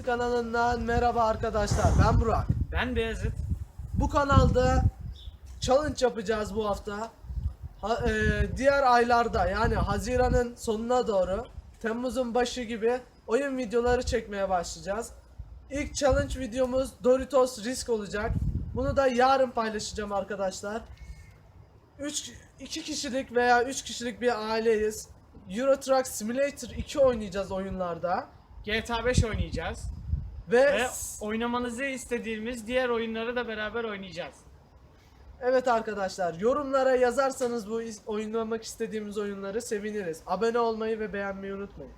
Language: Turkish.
Kanalından merhaba arkadaşlar. Ben Burak. Ben Beyazıt. Bu kanalda challenge yapacağız bu hafta. Ha- e, diğer aylarda yani Haziran'ın sonuna doğru Temmuz'un başı gibi oyun videoları çekmeye başlayacağız. İlk challenge videomuz Doritos Risk olacak. Bunu da yarın paylaşacağım arkadaşlar. 3 2 kişilik veya 3 kişilik bir aileyiz. Euro Truck Simulator 2 oynayacağız oyunlarda. GTA 5 oynayacağız. Ve, Ve oynamanızı istediğimiz diğer oyunları da beraber oynayacağız. Evet arkadaşlar yorumlara yazarsanız bu is- oynamak istediğimiz oyunları seviniriz. Abone olmayı ve beğenmeyi unutmayın.